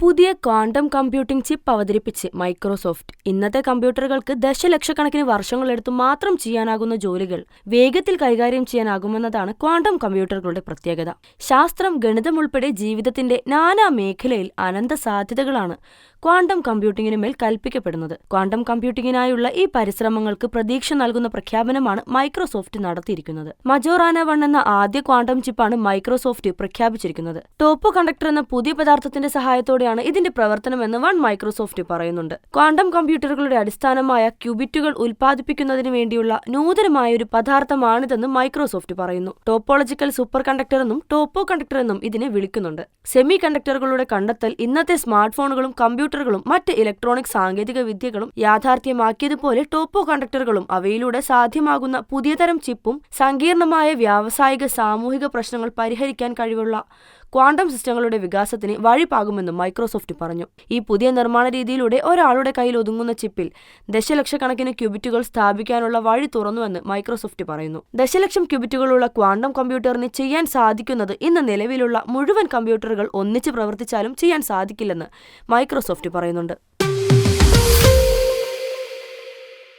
പുതിയ quantum computing chip അവതരിപ്പിച്ച് Microsoft. ഇന്നത്തെ കമ്പ്യൂട്ടറുകൾക്ക് ദശലക്ഷക്കണക്കിന് വർഷങ്ങളെടുത്ത് മാത്രം ചെയ്യാനാകുന്ന ജോലികൾ വേഗത്തിൽ കൈകാര്യം ചെയ്യാനാകുമെന്നതാണ് ക്വാണ്ടം കമ്പ്യൂട്ടറുകളുടെ പ്രത്യേകത. ശാസ്ത്രം ഗണിതം ഉൾപ്പെടെ ജീവിതത്തിന്റെ നാനാ മേഖലയിൽ അനന്ത സാധ്യതകളാണ് ക്വാണ്ടം കമ്പ്യൂട്ടിംഗിന് മേൽ കൽപ്പിക്കപ്പെടുന്നത്. ക്വാണ്ടം കമ്പ്യൂട്ടിംഗിനായുള്ള ഈ പരിശ്രമങ്ങൾക്ക് പ്രതീക്ഷ നൽകുന്ന പ്രഖ്യാപനമാണ് മൈക്രോസോഫ്റ്റ് നടത്തിയിരിക്കുന്നത്. മജോറാന വൺ എന്ന ആദ്യ ക്വാണ്ടം ചിപ്പാണ് മൈക്രോസോഫ്റ്റ് പ്രഖ്യാപിച്ചിരിക്കുന്നത്. ടോപ്പ് കണ്ടക്ടർ എന്ന പുതിയ പദാർത്ഥത്തിന്റെ സഹായത്തോടെയാണ് ഇതിന്റെ പ്രവർത്തനമെന്ന് വൺ മൈക്രോസോഫ്റ്റ് പറയുന്നുണ്ട്. ക്വാണ്ടം കമ്പ്യൂട്ടറുകളുടെ അടിസ്ഥാനമായ ക്യൂബിറ്റുകൾ ഉൽപ്പാദിപ്പിക്കുന്നതിന് വേണ്ടിയുള്ള നൂതനമായ ഒരു പദാർത്ഥമാണിതെന്ന് മൈക്രോസോഫ്റ്റ് പറയുന്നു. ടോപ്പോളജിക്കൽ സൂപ്പർ കണ്ടക്ടർ എന്നും ടോപ്പോ കണ്ടക്ടർ എന്നും ഇതിനെ വിളിക്കുന്നുണ്ട്. സെമി കണ്ടക്ടറുകളുടെ കണ്ടെത്തൽ ഇന്നത്തെ സ്മാർട്ട് ഫോണുകളും കമ്പ്യൂട്ടറുകളും മറ്റ് ഇലക്ട്രോണിക് സാങ്കേതിക വിദ്യകളും യാഥാർത്ഥ്യമാക്കിയതുപോലെ ടോപ്പോ കണ്ടക്ടറുകളും അവയിലൂടെ സാധ്യമാകുന്ന പുതിയതരം ചിപ്പും സങ്കീർണമായ വ്യാവസായിക സാമൂഹിക പ്രശ്നങ്ങൾ പരിഹരിക്കാൻ കഴിവുള്ള ക്വാണ്ടം സിസ്റ്റങ്ങളുടെ വികാസത്തിന് വഴിപാകുമെന്നും മൈക്രോസോഫ്റ്റ് പറഞ്ഞു. ഈ പുതിയ നിർമ്മാണ രീതിയിലൂടെ ഒരാളുടെ കയ്യിൽ ഒതുങ്ങുന്ന ചിപ്പിൽ ദശലക്ഷക്കണക്കിന് ക്യൂബിറ്റുകൾ സ്ഥാപിക്കാനുള്ള വഴി തുറന്നുവെന്ന് മൈക്രോസോഫ്റ്റ് പറയുന്നു. ദശലക്ഷം ക്യൂബിറ്റുകളുള്ള ക്വാണ്ടം കമ്പ്യൂട്ടറിന് ചെയ്യാൻ സാധിക്കുന്നത് ഇന്ന് നിലവിലുള്ള മുഴുവൻ കമ്പ്യൂട്ടറുകൾ ഒന്നിച്ച് പ്രവർത്തിച്ചാലും ചെയ്യാൻ സാധിക്കില്ലെന്ന് മൈക്രോസോഫ്റ്റ് പറയുന്നുണ്ട്.